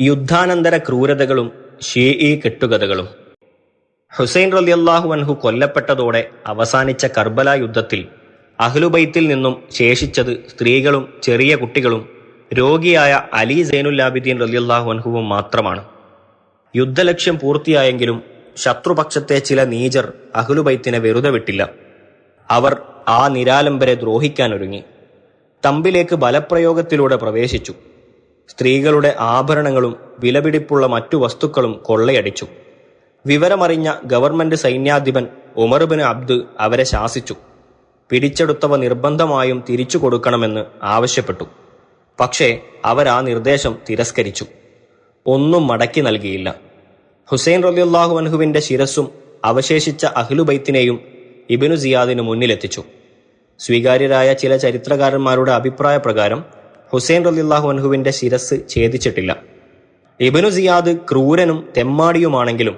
യുദ്ധാനന്തര ക്രൂരതകളും ഷീഇ കെട്ടുകഥകളും. ഹുസൈൻ റലിയല്ലാഹു അൻഹു കൊല്ലപ്പെട്ടതോടെ അവസാനിച്ച കർബല യുദ്ധത്തിൽ അഹ്ലുബൈത്തിൽ നിന്നും ശേഷിച്ചത് സ്ത്രീകളും ചെറിയ കുട്ടികളും രോഗിയായ അലി സൈനുല്ലാബിദ്ദീൻ റലിയല്ലാഹു അൻഹുവും മാത്രമാണ്. യുദ്ധലക്ഷ്യം പൂർത്തിയായെങ്കിലും ശത്രുപക്ഷത്തെ ചില നീജർ അഹ്ലുബൈത്തിനെ വെറുതെ വിട്ടില്ല. അവർ ആ നിരാലംബരെ ദ്രോഹിക്കാൻ ഒരുങ്ങി തമ്പിലേക്ക് ബലപ്രയോഗത്തിലൂടെ പ്രവേശിച്ചു. സ്ത്രീകളുടെ ആഭരണങ്ങളും വിലപിടിപ്പുള്ള മറ്റു വസ്തുക്കളും കൊള്ളയടിച്ചു. വിവരമറിഞ്ഞ ഗവൺമെന്റ് സൈന്യാധിപൻ ഉമർബിന് അബ്ദു അവരെ ശാസിച്ചു. പിടിച്ചെടുത്തവ നിർബന്ധമായും തിരിച്ചു കൊടുക്കണമെന്ന് ആവശ്യപ്പെട്ടു. പക്ഷേ അവർ ആ നിർദ്ദേശം തിരസ്കരിച്ചു. ഒന്നും മടക്കി നൽകിയില്ല. ഹുസൈൻ റലിയുല്ലാഹു അൻഹുവിന്റെ ശിരസ്സും അവശേഷിച്ച അഹ്ലുബൈത്തിനെയും ഇബിനു സിയാദിനു മുന്നിലെത്തിച്ചു. സ്വീകാര്യരായ ചില ചരിത്രകാരന്മാരുടെ അഭിപ്രായ പ്രകാരം ഹുസൈൻ റലിള്ളാഹു അൻഹുവിന്റെ ശിരസ് ഛേദിച്ചിട്ടില്ല. ഇബനു സിയാദ് ക്രൂരനും തെമ്മാടിയുമാണെങ്കിലും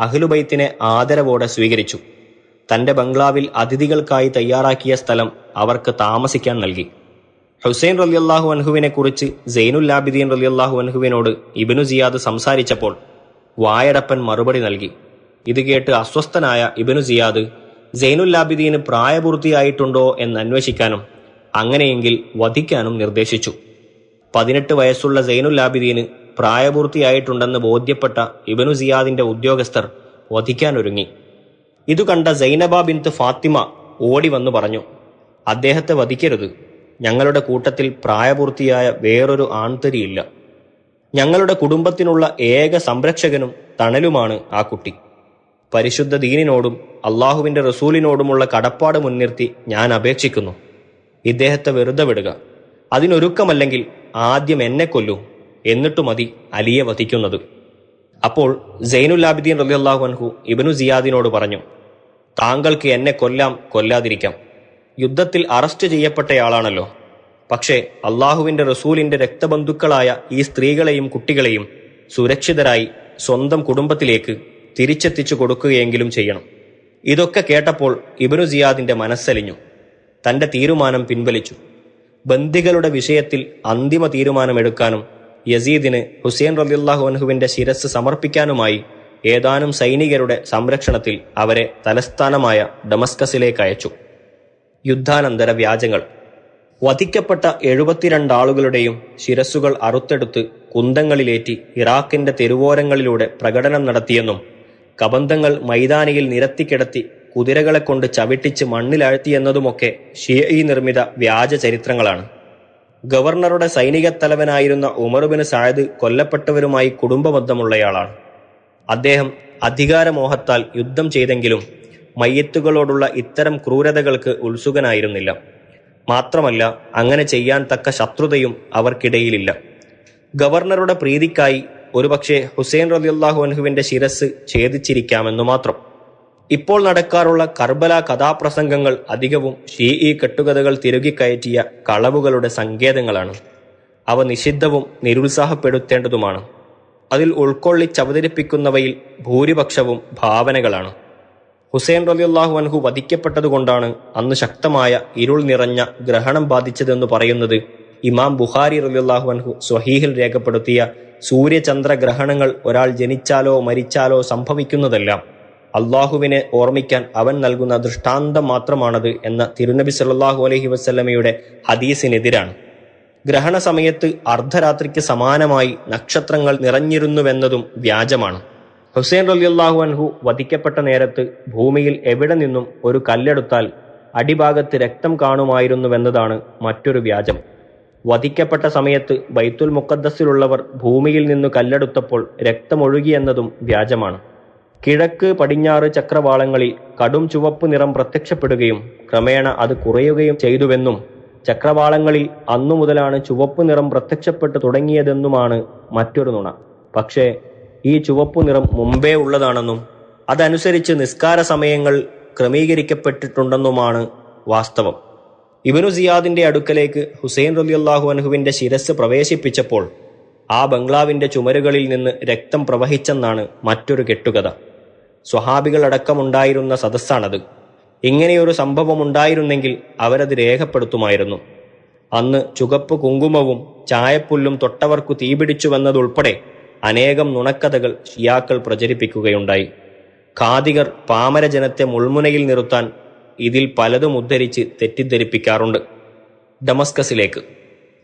അഹ്ലുബൈത്തിനെ ആദരവോടെ സ്വീകരിച്ചു. തന്റെ ബംഗ്ലാവിൽ അതിഥികൾക്കായി തയ്യാറാക്കിയ സ്ഥലം അവർക്ക് താമസിക്കാൻ നൽകി. ഹുസൈൻ റലിയല്ലാഹു അൻഹുവിനെ കുറിച്ച് സെയ്നുല്ലാബിദീൻ റലിയല്ലാഹു അൻഹുവിനോട് ഇബനു സിയാദ് സംസാരിച്ചപ്പോൾ വായടപ്പൻ മറുപടി നൽകി. ഇത് കേട്ട് അസ്വസ്ഥനായ ഇബനു സിയാദ് സെയ്നുല്ലാബിദീന് പ്രായപൂർത്തിയായിട്ടുണ്ടോ എന്ന് അന്വേഷിക്കാനും അങ്ങനെയെങ്കിൽ വധിക്കാനും നിർദ്ദേശിച്ചു. പതിനെട്ട് വയസ്സുള്ള സൈനുല്ലാബിദീന് പ്രായപൂർത്തിയായിട്ടുണ്ടെന്ന് ബോധ്യപ്പെട്ട ഇബനു സിയാദിന്റെ ഉദ്യോഗസ്ഥർ വധിക്കാനൊരുങ്ങി. ഇതു കണ്ട സൈനബ ബിന്ത് ഫാത്തിമ ഓടി വന്നു പറഞ്ഞു അദ്ദേഹത്തെ വധിക്കരുത്. ഞങ്ങളുടെ കൂട്ടത്തിൽ പ്രായപൂർത്തിയായ വേറൊരു ആൺതരിയില്ല. ഞങ്ങളുടെ കുടുംബത്തിനുള്ള ഏക സംരക്ഷകനും തണലുമാണ് ആ കുട്ടി. പരിശുദ്ധ ദീനിനോടും അള്ളാഹുവിന്റെ റസൂലിനോടുമുള്ള കടപ്പാട് മുൻനിർത്തി ഞാൻ അപേക്ഷിക്കുന്നു. ഇദ്ദേഹത്തെ വെറുതെ വിടുക. അതിനൊരുക്കമല്ലെങ്കിൽ ആദ്യം എന്നെ കൊല്ലൂ എന്നിട്ടു മതി അലിയെ വധിക്കുന്നത്. അപ്പോൾ സൈനുല്ലാബിദ്ദീൻ റലിയല്ലാഹു അൻഹു ഇബനു സിയാദിനോട് പറഞ്ഞു താങ്കൾക്ക് എന്നെ കൊല്ലാം കൊല്ലാതിരിക്കാം. യുദ്ധത്തിൽ അറസ്റ്റ് ചെയ്യപ്പെട്ടയാളാണല്ലോ. പക്ഷേ അള്ളാഹുവിന്റെ റസൂലിന്റെ രക്തബന്ധുക്കളായ ഈ സ്ത്രീകളെയും കുട്ടികളെയും സുരക്ഷിതരായി സ്വന്തം കുടുംബത്തിലേക്ക് തിരിച്ചെത്തിച്ചു കൊടുക്കുകയെങ്കിലും ചെയ്യണം. ഇതൊക്കെ കേട്ടപ്പോൾ ഇബനു സിയാദിന്റെ മനസ്സലിഞ്ഞു. തന്റെ തീരുമാനം പിൻവലിച്ചു. ബന്ദികളുടെ വിഷയത്തിൽ അന്തിമ തീരുമാനമെടുക്കാനും യസീദിന് ഹുസൈൻ റലിയല്ലാഹു അൻഹുവിന്റെ ശിരസ് സമർപ്പിക്കാനുമായി ഏതാനും സൈനികരുടെ സംരക്ഷണത്തിൽ അവരെ തലസ്ഥാനമായ ഡമസ്കസിലേക്ക് അയച്ചു. യുദ്ധാനന്തര വ്യാജങ്ങൾ. വധിക്കപ്പെട്ട എഴുപത്തിരണ്ട് ആളുകളുടെയും ശിരസ്സുകൾ അറുത്തെടുത്ത് കുന്തങ്ങളിലേറ്റി ഇറാഖിന്റെ തെരുവോരങ്ങളിലൂടെ പ്രകടനം നടത്തിയെന്നും കബന്ധങ്ങൾ മൈതാനിയിൽ നിരത്തിക്കിടത്തി കുതിരകളെ കൊണ്ട് ചവിട്ടിച്ച് മണ്ണിലാഴ്ത്തിയെന്നതുമൊക്കെ ഷിയഈ നിർമ്മിത വ്യാജ ചരിത്രങ്ങളാണ്. ഗവർണറുടെ സൈനിക തലവനായിരുന്ന ഉമറുബിന് സായദ് കൊല്ലപ്പെട്ടവരുമായി കുടുംബബന്ധമുള്ളയാളാണ്. അദ്ദേഹം അധികാരമോഹത്താൽ യുദ്ധം ചെയ്തെങ്കിലും മയ്യത്തുകളോടുള്ള ഇത്തരം ക്രൂരതകൾക്ക് ഉത്സുകനായിരുന്നില്ല. മാത്രമല്ല അങ്ങനെ ചെയ്യാൻ തക്ക ശത്രുതയും അവർക്കിടയിലില്ല. ഗവർണറുടെ പ്രീതിക്കായി ഒരുപക്ഷെ ഹുസൈൻ റലിയല്ലാഹു അൻഹുവിന്റെ ശിരസ് ഛേദിച്ചിരിക്കാമെന്നു മാത്രം. ഇപ്പോൾ നടക്കാറുള്ള കർബല കഥാപ്രസംഗങ്ങൾ അധികവും ഷീഇ കെട്ടുകഥകൾ തിരുകിക്കയറ്റിയ കളവുകളുടെ സങ്കേതങ്ങളാണ്. അവ നിഷിദ്ധവും നിരുത്സാഹപ്പെടുത്തേണ്ടതുമാണ്. അതിൽ ഉൾക്കൊള്ളിച്ചവതരിപ്പിക്കുന്നവയിൽ ഭൂരിപക്ഷവും ഭാവനകളാണ്. ഹുസൈൻ റലിയല്ലാഹു അൻഹു വധിക്കപ്പെട്ടതുകൊണ്ടാണ് അന്ന് ശക്തമായ ഇരുൾ നിറഞ്ഞ ഗ്രഹണം ബാധിച്ചതെന്ന് പറയുന്നത് ഇമാം ബുഹാരി റലിയല്ലാഹു അൻഹു സ്വഹീഹിൽ രേഖപ്പെടുത്തിയ സൂര്യചന്ദ്ര ഗ്രഹണങ്ങൾ ഒരാൾ ജനിച്ചാലോ മരിച്ചാലോ സംഭവിക്കുന്നതെല്ലാം. അള്ളാഹുവിനെ ഓർമ്മിക്കാൻ അവൻ നൽകുന്ന ദൃഷ്ടാന്തം മാത്രമാണത് എന്ന തിരുനബി സല്ലാഹു അലഹി വസ്ല്ലമയുടെ ഹദീസിനെതിരാണ്. ഗ്രഹണ സമയത്ത് അർദ്ധരാത്രിക്ക് സമാനമായി നക്ഷത്രങ്ങൾ നിറഞ്ഞിരുന്നുവെന്നതും വ്യാജമാണ്. ഹുസൈൻ റലിയല്ലാഹു അൻഹു വധിക്കപ്പെട്ട നേരത്ത് ഭൂമിയിൽ എവിടെ നിന്നും ഒരു കല്ലെടുത്താൽ അടിഭാഗത്ത് രക്തം കാണുമായിരുന്നുവെന്നതാണ് മറ്റൊരു വ്യാജം. വധിക്കപ്പെട്ട സമയത്ത് ബൈത്തുൽ മുക്കദ്ദസിലുള്ളവർ ഭൂമിയിൽ നിന്ന് കല്ലെടുത്തപ്പോൾ രക്തമൊഴുകിയെന്നതും വ്യാജമാണ്. കിഴക്ക് പടിഞ്ഞാറ് ചക്രവാളങ്ങളിൽ കടും ചുവപ്പ് നിറം പ്രത്യക്ഷപ്പെടുകയും ക്രമേണ അത് കുറയുകയും ചെയ്തുവെന്നും ചക്രവാളങ്ങളിൽ അന്നു മുതലാണ് ചുവപ്പ് നിറം പ്രത്യക്ഷപ്പെട്ടു തുടങ്ങിയതെന്നുമാണ് മറ്റൊരു നുണ. പക്ഷേ ഈ ചുവപ്പ് നിറം മുമ്പേ ഉള്ളതാണെന്നും അതനുസരിച്ച് നിസ്കാര സമയങ്ങൾ ക്രമീകരിക്കപ്പെട്ടിട്ടുണ്ടെന്നുമാണ് വാസ്തവം. ഇബനു സിയാദിന്റെ അടുക്കലേക്ക് ഹുസൈൻ റലിയല്ലാഹു അനഹുവിന്റെ ശിരസ് പ്രവേശിപ്പിച്ചപ്പോൾ ആ ബംഗ്ലാവിന്റെ ചുമരുകളിൽ നിന്ന് രക്തം പ്രവഹിച്ചെന്നാണ് മറ്റൊരു കെട്ടുകഥ. സ്വഹാബികളടക്കമുണ്ടായിരുന്ന സദസ്സാണത്. ഇങ്ങനെയൊരു സംഭവം ഉണ്ടായിരുന്നെങ്കിൽ അവരത് രേഖപ്പെടുത്തുമായിരുന്നു. അന്ന് ചുകപ്പ് കുങ്കുമവും ചായപ്പുല്ലും തൊട്ടവർക്കു തീപിടിച്ചുവെന്നതുൾപ്പെടെ അനേകം നുണക്കഥകൾ ഷിയാക്കൾ പ്രചരിപ്പിക്കുകയുണ്ടായി. ഖാദികർ പാമരജനത്തെ മുൾമുനയിൽ നിർത്താൻ ഇതിൽ പലതും ഉദ്ധരിച്ച് തെറ്റിദ്ധരിപ്പിക്കാറുണ്ട്. ഡമസ്കസിലേക്ക്.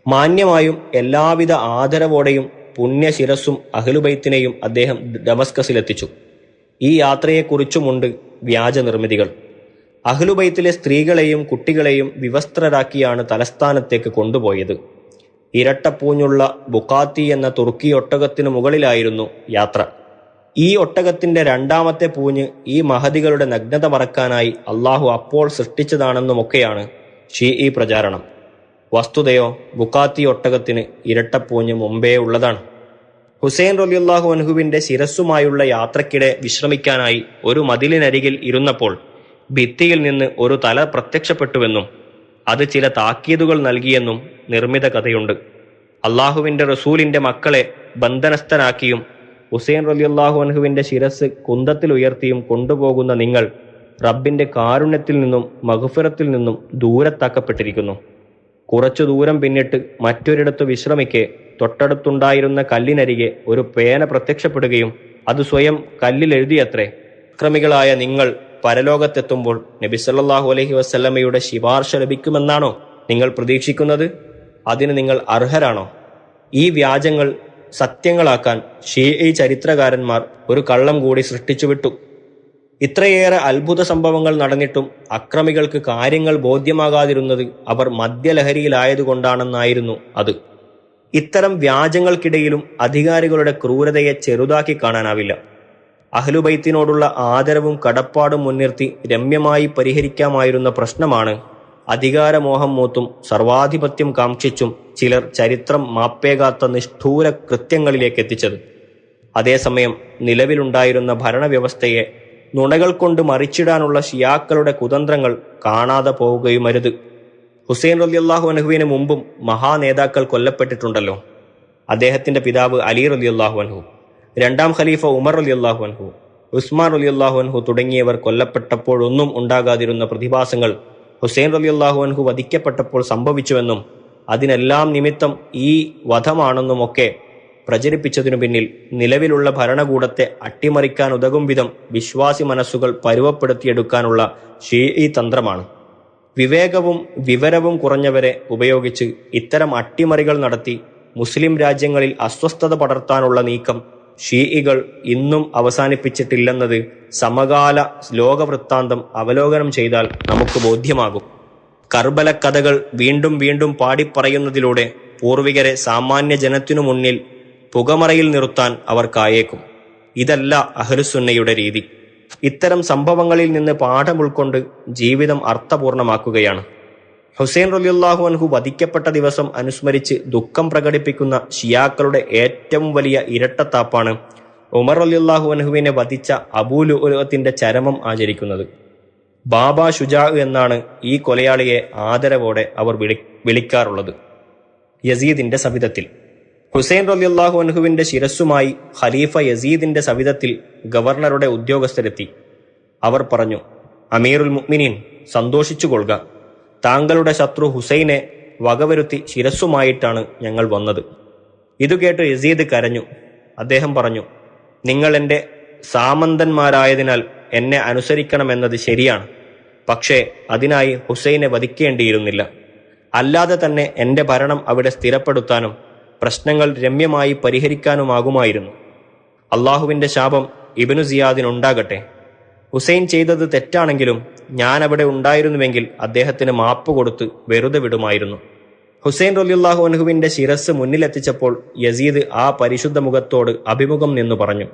മാന്യമായും എല്ലാവിധ ആദരവോടെയും പുണ്യശിരസ്സും അഹ്ലുബൈത്തിനെയും അദ്ദേഹം ഡമസ്കസിലെത്തിച്ചു. ഈ യാത്രയെക്കുറിച്ചുമുണ്ട് വ്യാജ നിർമ്മിതികൾ അഹ്ലുബൈത്തിലെ സ്ത്രീകളെയും കുട്ടികളെയും വിവസ്ത്രരാക്കിയാണ് തലസ്ഥാനത്തേക്ക് കൊണ്ടുപോയത്. ഇരട്ടപ്പൂഞ്ഞുള്ള ബുക്കാത്തി എന്ന തുർക്കി ഒട്ടകത്തിനു മുകളിലായിരുന്നു യാത്ര. ഈ ഒട്ടകത്തിന്റെ രണ്ടാമത്തെ പൂഞ്ഞ് ഈ മഹതികളുടെ നഗ്നത മറക്കാനായി അള്ളാഹു അപ്പോൾ സൃഷ്ടിച്ചതാണെന്നുമൊക്കെയാണ് ഷീ ഈ പ്രചാരണം. വസ്തുതയോ ബുക്കാത്തി ഒട്ടകത്തിന് ഇരട്ടപ്പൂഞ്ഞ് മുമ്പേ ഉള്ളതാണ്. ഹുസൈൻ റലിയുല്ലാഹു അൻഹുവിന്റെ ശിരസ്സുമായുള്ള യാത്രക്കിടെ വിശ്രമിക്കാനായി ഒരു മതിലിനരികിൽ ഇരുന്നപ്പോൾ ഭിത്തിയിൽ നിന്ന് ഒരു തല പ്രത്യക്ഷപ്പെട്ടുവെന്നും അത് ചില താക്കീതുകൾ നൽകിയെന്നും നിർമ്മിത കഥയുണ്ട്. അള്ളാഹുവിന്റെ റസൂലിന്റെ മക്കളെ ബന്ധനസ്ഥനാക്കിയും ഹുസൈൻ റലിയുല്ലാഹു അൻഹുവിന്റെ ശിരസ് കുന്തത്തിൽ ഉയർത്തിയും കൊണ്ടുപോകുന്ന നിങ്ങൾ റബ്ബിന്റെ കാരുണ്യത്തിൽ നിന്നും മഹുഫിറത്തിൽ നിന്നും ദൂരത്താക്കപ്പെട്ടിരിക്കുന്നു. കുറച്ചു ദൂരം പിന്നിട്ട് മറ്റൊരിടത്ത് വിശ്രമിക്കെ തൊട്ടടുത്തുണ്ടായിരുന്ന കല്ലിനരികെ ഒരു പേന പ്രത്യക്ഷപ്പെടുകയും അത് സ്വയം കല്ലിൽ എഴുതിയത്രേ ക്രമികളായ നിങ്ങൾ പരലോകത്തെത്തുമ്പോൾ നബി സല്ലല്ലാഹു അലൈഹി വസല്ലമയുടെ ശിപാർശ ലഭിക്കുമെന്നാണോ നിങ്ങൾ പ്രതീക്ഷിക്കുന്നത്? അതിന് നിങ്ങൾ അർഹരാണോ? ഈ വ്യാജങ്ങൾ സത്യങ്ങളാക്കാൻ ഷീ ചരിത്രകാരന്മാർ ഒരു കള്ളം കൂടി സൃഷ്ടിച്ചുവിട്ടു. ഇത്രയേറെ അത്ഭുത സംഭവങ്ങൾ നടന്നിട്ടും അക്രമികൾക്ക് കാര്യങ്ങൾ ബോധ്യമാകാതിരുന്നത് അവർ മദ്യലഹരിയിലായതുകൊണ്ടാണെന്നായിരുന്നു അത്. ഇത്തരം വ്യാജങ്ങൾക്കിടയിലും അധികാരികളുടെ ക്രൂരതയെ ചെറുതാക്കി കാണാനാവില്ല. അഹ്ലുബൈത്തിനോടുള്ള ആദരവും കടപ്പാടും മുൻനിർത്തി രമ്യമായി പരിഹരിക്കാമായിരുന്ന പ്രശ്നമാണ് അധികാരമോഹം മൂത്തും സർവാധിപത്യം കാക്ഷിച്ചും ചിലർ ചരിത്രം മാപ്പേകാത്ത നിഷ്ഠൂര കൃത്യങ്ങളിലേക്ക് എത്തിച്ചത്. അതേസമയം നിലവിലുണ്ടായിരുന്ന ഭരണവ്യവസ്ഥയെ നുണകൾ കൊണ്ട് മറിച്ചിടാനുള്ള ഷിയാക്കളുടെ കുതന്ത്രങ്ങൾ കാണാതെ പോവുകയും അരുത് ഹുസൈൻ റലിയല്ലാഹു അനഹുവിന് മുമ്പും മഹാനേതാക്കൾ കൊല്ലപ്പെട്ടിട്ടുണ്ടല്ലോ. അദ്ദേഹത്തിന്റെ പിതാവ് അലി റലിയല്ലാഹു അൻഹു രണ്ടാം ഖലീഫ ഉമർ റലിയല്ലാഹു അൻഹു ഉസ്മാൻ റലിയല്ലാഹു അൻഹു തുടങ്ങിയവർ കൊല്ലപ്പെട്ടപ്പോഴൊന്നും ഉണ്ടാകാതിരുന്ന പ്രതിഭാസങ്ങൾ ഹുസൈൻ റലിയല്ലാഹു അൻഹു വധിക്കപ്പെട്ടപ്പോൾ സംഭവിച്ചുവെന്നും അതിനെല്ലാം നിമിത്തം ഈ വധമാണെന്നുമൊക്കെ പ്രചരിപ്പിച്ചതിനു പിന്നിൽ നിലവിലുള്ള ഭരണകൂടത്തെ അട്ടിമറിക്കാൻ ഉതകും വിധം വിശ്വാസി മനസ്സുകൾ പരുവപ്പെടുത്തിയെടുക്കാനുള്ള ഷീഇ തന്ത്രമാണ്. വിവേകവും വിവരവും കുറഞ്ഞവരെ ഉപയോഗിച്ച് ഇത്തരം അട്ടിമറികൾ നടത്തി മുസ്ലിം രാജ്യങ്ങളിൽ അസ്വസ്ഥത പടർത്താനുള്ള നീക്കം ഷീഇകൾ ഇന്നും അവസാനിപ്പിച്ചിട്ടില്ലെന്നത് സമകാല ലോകവൃത്താന്തം അവലോകനം ചെയ്താൽ നമുക്ക് ബോധ്യമാകും. കർബല കഥകൾ വീണ്ടും വീണ്ടും പാടിപ്പറയുന്നതിലൂടെ പൂർവികരെ സാമാന്യ ജനത്തിനു മുന്നിൽ പുകമറയിൽ നിർത്താൻ അവർക്കായേക്കും ഇതല്ല അഹലുസുന്നയുടെ രീതി. ഇത്തരം സംഭവങ്ങളിൽ നിന്ന് പാഠം ഉൾക്കൊണ്ട് ജീവിതം അർത്ഥപൂർണമാക്കുകയാണ്. ഹുസൈൻ റബിയുല്ലാഹു അൻഹു വധിക്കപ്പെട്ട ദിവസം അനുസ്മരിച്ച് ദുഃഖം പ്രകടിപ്പിക്കുന്ന ഷിയാക്കളുടെ ഏറ്റവും വലിയ ഇരട്ടത്താപ്പാണ് ഉമർ റലിയുല്ലാഹു അൻഹുവിനെ വധിച്ച അബൂലുലത്തിന്റെ ചരമം ആചരിക്കുന്നത്. ബാബ ഷുജാ എന്നാണ് ഈ കൊലയാളിയെ ആദരവോടെ അവർ വിളി വിളിക്കാറുള്ളത്. യസീദിന്റെ സവിധത്തിൽ. ഹുസൈൻ റലിയല്ലാഹു അൻഹുവിന്റെ ശിരസ്സുമായി ഖലീഫ യസീദിന്റെ സവിധത്തിൽ ഗവർണറുടെ ഉദ്യോഗസ്ഥരെത്തി. അവർ പറഞ്ഞു അമീറുൽ മുഅ്മിനീൻ സന്തോഷിച്ചുകൊള്ളുക താങ്കളുടെ ശത്രു ഹുസൈനെ വകവരുത്തി ശിരസ്സുമായിട്ടാണ് ഞങ്ങൾ വന്നത്. ഇതു കേട്ട് യസീദ് കരഞ്ഞു. അദ്ദേഹം പറഞ്ഞു നിങ്ങൾ എന്റെ സാമന്തന്മാരായതിനാൽ എന്നെ അനുസരിക്കണമെന്നത് ശരിയാണ്. പക്ഷേ അതിനായി ഹുസൈനെ വധിക്കേണ്ടിയിരുന്നില്ല. അല്ലാതെ തന്നെ എന്റെ ഭരണം അവിടെ സ്ഥിരപ്പെടുത്താനും പ്രശ്നങ്ങൾ രമ്യമായി പരിഹരിക്കാനുമാകുമായിരുന്നു. അള്ളാഹുവിന്റെ ശാപം ഇബനു സിയാദിനുണ്ടാകട്ടെ. ഹുസൈൻ ചെയ്തത് തെറ്റാണെങ്കിലും ഞാൻ അവിടെ ഉണ്ടായിരുന്നുവെങ്കിൽ അദ്ദേഹത്തിന് മാപ്പ് കൊടുത്ത് വെറുതെ വിടുമായിരുന്നു. ഹുസൈൻ റലിയുല്ലാഹു അൻഹുവിന്റെ ശിരസ് മുന്നിലെത്തിച്ചപ്പോൾ യസീദ് ആ പരിശുദ്ധ മുഖത്തോട് അഭിമുഖം നിന്നു പറഞ്ഞു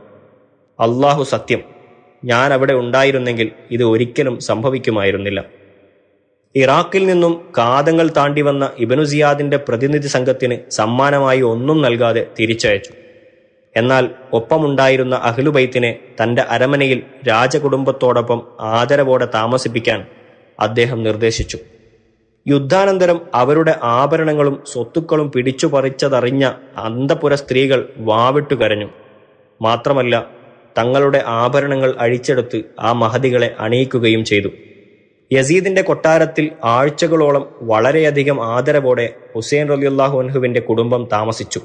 അള്ളാഹു സത്യം ഞാൻ അവിടെ ഉണ്ടായിരുന്നെങ്കിൽ ഇത് ഒരിക്കലും സംഭവിക്കുമായിരുന്നില്ല. ഇറാഖിൽ നിന്നും കാതങ്ങൾ താണ്ടി വന്ന ഇബനു സിയാദിന്റെ പ്രതിനിധി സംഘത്തിന് സമ്മാനമായി ഒന്നും നൽകാതെ തിരിച്ചയച്ചു. എന്നാൽ ഒപ്പമുണ്ടായിരുന്ന അഹ്ലുബൈത്തിനെ തന്റെ അരമനയിൽ രാജകുടുംബത്തോടൊപ്പം ആദരവോടെ താമസിപ്പിക്കാൻ അദ്ദേഹം നിർദ്ദേശിച്ചു. യുദ്ധാനന്തരം അവരുടെ ആഭരണങ്ങളും സ്വത്തുക്കളും പിടിച്ചു പറിച്ചതറിഞ്ഞ അന്തപുര സ്ത്രീകൾ വാവിട്ടു കരഞ്ഞു. മാത്രമല്ല തങ്ങളുടെ ആഭരണങ്ങൾ അഴിച്ചെടുത്ത് ആ മഹതികളെ അണിയിക്കുകയും ചെയ്തു. യസീദിന്റെ കൊട്ടാരത്തിൽ ആഴ്ചകളോളം വളരെയധികം ആദരവോടെ ഹുസൈൻ റലിയുല്ലാഹു അൻഹുവിന്റെ കുടുംബം താമസിച്ചു.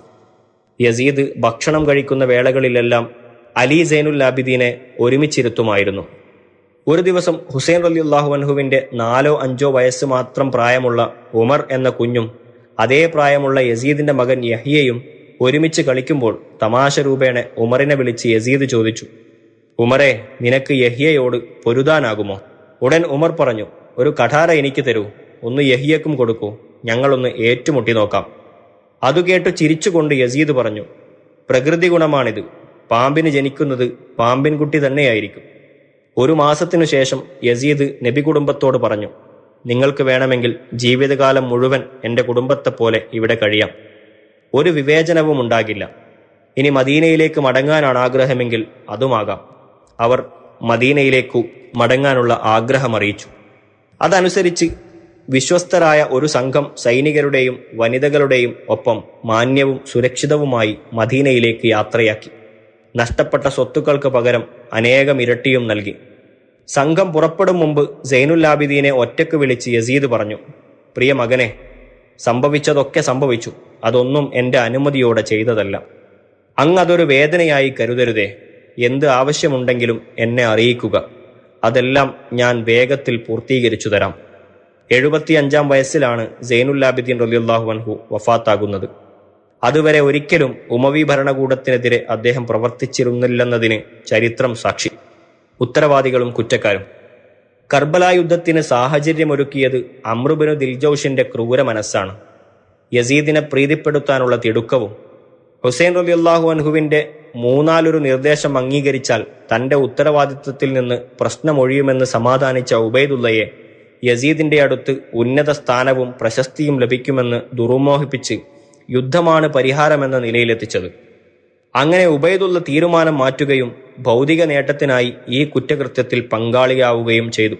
യസീദ് ഭക്ഷണം കഴിക്കുന്ന വേളകളിലെല്ലാം അലി സൈനുൽ ഒരുമിച്ചിരുത്തുമായിരുന്നു. ഒരു ദിവസം ഹുസൈൻ റലിയുല്ലാഹു അൻഹുവിന്റെ നാലോ അഞ്ചോ വയസ്സ് മാത്രം പ്രായമുള്ള ഉമർ എന്ന കുഞ്ഞും അതേ പ്രായമുള്ള യസീദിന്റെ മകൻ യഹിയയും ഒരുമിച്ച് കളിക്കുമ്പോൾ തമാശ രൂപേണ ഉമറിനെ വിളിച്ച് യസീദ് ചോദിച്ചു ഉമറെ നിനക്ക് യഹിയയോട് പൊരുതാനാകുമോ? ഉടൻ ഉമർ പറഞ്ഞു ഒരു കഠാര എനിക്ക് തരൂ ഒന്ന് യഹിയക്കും കൊടുക്കൂ ഞങ്ങളൊന്ന് ഏറ്റുമുട്ടി നോക്കാം. അതു കേട്ട് ചിരിച്ചുകൊണ്ട് യസീദ് പറഞ്ഞു പ്രകൃതി ഗുണമാണിത് പാമ്പിന് ജനിക്കുന്നത് പാമ്പിൻകുട്ടി തന്നെയായിരിക്കും. ഒരു മാസത്തിനു ശേഷം യസീദ് നബി കുടുംബത്തോട് പറഞ്ഞു നിങ്ങൾക്ക് വേണമെങ്കിൽ ജീവിതകാലം മുഴുവൻ എന്റെ കുടുംബത്തെ പോലെ ഇവിടെ കഴിയാം. ഒരു വിവേചനവും ഉണ്ടാകില്ല ഇനി മദീനയിലേക്ക് മടങ്ങാനാണ് ആഗ്രഹമെങ്കിൽ അതുമാകാം. അവർ മദീനയിലേക്കു മടങ്ങാനുള്ള ആഗ്രഹം അറിയിച്ചു അതനുസരിച്ച് വിശ്വസ്തരായ ഒരു സംഘം സൈനികരുടെയും വനിതകളുടെയും ഒപ്പം മാന്യവും സുരക്ഷിതവുമായി മദീനയിലേക്ക് യാത്രയാക്കി. നഷ്ടപ്പെട്ട സ്വത്തുക്കൾക്ക് പകരം അനേകം ഇരട്ടിയും നൽകി. സംഘം പുറപ്പെടും മുമ്പ് സൈനുല്ലാബിദീനെ ഒറ്റയ്ക്ക് വിളിച്ച് യസീദ് പറഞ്ഞു പ്രിയ മകനെ സംഭവിച്ചതൊക്കെ സംഭവിച്ചു. അതൊന്നും എന്റെ അനുമതിയോടെ ചെയ്തതല്ല. അങ്ങതൊരു വേദനയായി കരുതരുതേ. എന്ത് ആവശ്യമുണ്ടെങ്കിലും എന്നെ അറിയിക്കുക. അതെല്ലാം ഞാൻ വേഗത്തിൽ പൂർത്തീകരിച്ചു തരാം. എഴുപത്തിയഞ്ചാം വയസ്സിലാണ് സൈനുല്ലാബിദ്ദീൻ റലിയുല്ലാഹു അൻഹു വഫാത്താകുന്നത്. അതുവരെ ഒരിക്കലും ഉമവി ഭരണകൂടത്തിനെതിരെ അദ്ദേഹം പ്രവർത്തിച്ചിരുന്നില്ലെന്നതിന് ചരിത്രം സാക്ഷി. ഉത്തരവാദികളും കുറ്റക്കാരും. കർബല യുദ്ധത്തിന് സാഹചര്യമൊരുക്കിയത് അമ്രുബിനു ദിൽജൌഷിന്റെ ക്രൂര മനസ്സാണ്. യസീദിനെ പ്രീതിപ്പെടുത്താനുള്ള തിടുക്കവും ഹുസൈൻ റലിയുല്ലാഹു അൻഹുവിന്റെ മൂന്നാലൊരു നിർദ്ദേശം അംഗീകരിച്ചാൽ തന്റെ ഉത്തരവാദിത്വത്തിൽ നിന്ന് പ്രശ്നമൊഴിയുമെന്ന് സമാധാനിച്ച ഉബൈദുള്ളയെ യസീദിന്റെ അടുത്ത് ഉന്നത സ്ഥാനവും പ്രശസ്തിയും ലഭിക്കുമെന്ന് ദുർമോഹിപ്പിച്ച് യുദ്ധമാണ് പരിഹാരമെന്ന നിലയിലെത്തിച്ചത്. അങ്ങനെ ഉബൈദുള്ള തീരുമാനം മാറ്റുകയും ഭൗതിക നേട്ടത്തിനായി ഈ കുറ്റകൃത്യത്തിൽ പങ്കാളിയാവുകയും ചെയ്തു.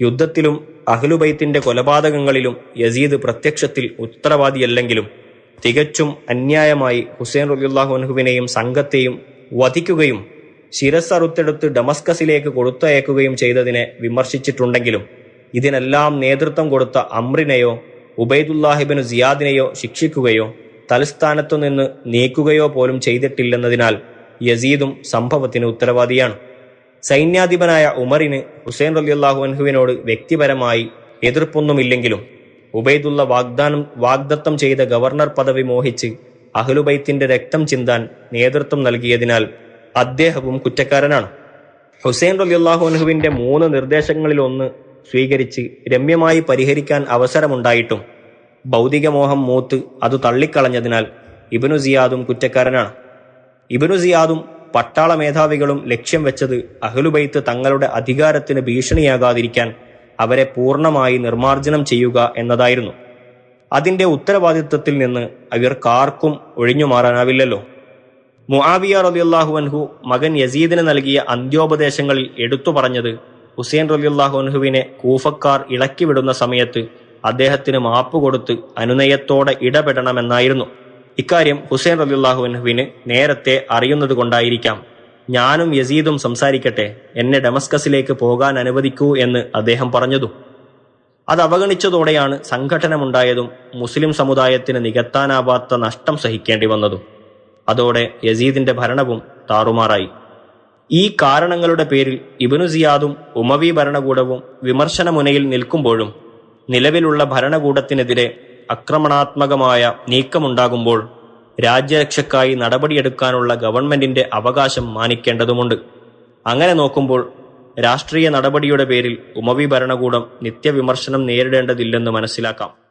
യുദ്ധത്തിലും അഹ്ലുബൈത്തിന്റെ കൊലപാതകങ്ങളിലും യസീദ് പ്രത്യക്ഷത്തിൽ ഉത്തരവാദിയല്ലെങ്കിലും തികച്ചും അന്യായമായി ഹുസൈൻ റലിയുല്ലാഹുൻഹുവിനെയും സംഘത്തെയും വധിക്കുകയും ശിരസ്സറുത്തെടുത്ത് ഡമസ്കസിലേക്ക് കൊടുത്തയക്കുകയും ചെയ്തതിനെ വിമർശിച്ചിട്ടുണ്ടെങ്കിലും ഇതിനെല്ലാം നേതൃത്വം കൊടുത്ത അമ്രിനെയോ ഉബൈദുല്ലാഹിബിന് സിയാദിനെയോ ശിക്ഷിക്കുകയോ തലസ്ഥാനത്തു നിന്ന് നീക്കുകയോ പോലും ചെയ്തിട്ടില്ലെന്നതിനാൽ യസീദും സംഭവത്തിന് ഉത്തരവാദിയാണ്. സൈന്യാധിപനായ ഉമറിന് ഹുസൈൻ റലിയുല്ലാഹു അൻഹുവിനോട് വ്യക്തിപരമായി എതിർപ്പൊന്നുമില്ലെങ്കിലും ഉബൈദുള്ള വാഗ്ദാനം വാഗ്ദത്തം ചെയ്ത ഗവർണർ പദവി മോഹിച്ച് അഹ്ലുബൈത്തിന്റെ രക്തം ചിന്താൻ നേതൃത്വം നൽകിയതിനാൽ അദ്ദേഹവും കുറ്റക്കാരനാണ്. ഹുസൈൻ റലിയുല്ലാഹു മൂന്ന് നിർദ്ദേശങ്ങളിൽ ഒന്ന് സ്വീകരിച്ച് രമ്യമായി പരിഹരിക്കാൻ അവസരമുണ്ടായിട്ടും ഭൗതികമോഹം മൂത്ത് അത് തള്ളിക്കളഞ്ഞതിനാൽ ഇബനു സിയാദും കുറ്റക്കാരനാണ്. ഇബനു സിയാദും പട്ടാള മേധാവികളും ലക്ഷ്യം വെച്ചത് അഹ്ലുബൈത്ത് തങ്ങളുടെ അധികാരത്തിന് ഭീഷണിയാകാതിരിക്കാൻ അവരെ പൂർണമായി നിർമ്മാർജനം ചെയ്യുക എന്നതായിരുന്നു. അതിന്റെ ഉത്തരവാദിത്വത്തിൽ നിന്ന് അവർക്കാർക്കും ഒഴിഞ്ഞു മാറാനാവില്ലല്ലോ. മുആവിയ റലിയുല്ലാഹു അൻഹു മകൻ യസീദിന് നൽകിയ അന്ത്യോപദേശങ്ങളിൽ എടുത്തു പറഞ്ഞത് ഹുസൈൻ റലിയുല്ലാഹു അൻഹുവിനെ കൂഫക്കാർ ഇളക്കിവിടുന്ന സമയത്ത് അദ്ദേഹത്തിന് മാപ്പ് കൊടുത്ത് അനുനയത്തോടെ ഇടപെടണമെന്നായിരുന്നു. ഇക്കാര്യം ഹുസൈൻ റലിയുല്ലാഹു അൻഹുവിന് നേരത്തെ അറിയുന്നത് കൊണ്ടായിരിക്കാം ഞാനും യസീദും സംസാരിക്കട്ടെ. എന്നെ ഡമസ്കസിലേക്ക് പോകാൻ അനുവദിക്കൂ എന്ന് അദ്ദേഹം പറഞ്ഞതും. അത് അവഗണിച്ചതോടെയാണ് സംഘടനമുണ്ടായതും മുസ്ലിം സമുദായത്തിന് നികത്താനാവാത്ത നഷ്ടം സഹിക്കേണ്ടി വന്നതും. അതോടെ യസീദിന്റെ ഭരണവും താറുമാറായി. ഈ കാരണങ്ങളുടെ പേരിൽ ഇബനു സിയാദും ഉമവി ഭരണകൂടവും വിമർശനമുനയിൽ നിൽക്കുമ്പോഴും നിലവിലുള്ള ഭരണകൂടത്തിനെതിരെ അക്രമണാത്മകമായ നീക്കമുണ്ടാകുമ്പോൾ രാജ്യരക്ഷക്കായി നടപടിയെടുക്കാനുള്ള ഗവൺമെന്റിന്റെ അവകാശം മാനിക്കേണ്ടതുമുണ്ട്. അങ്ങനെ നോക്കുമ്പോൾ രാഷ്ട്രീയ നടപടിയുടെ പേരിൽ ഉമവി ഭരണകൂടം നിത്യവിമർശനം നേരിടേണ്ടതില്ലെന്ന് മനസ്സിലാക്കാം.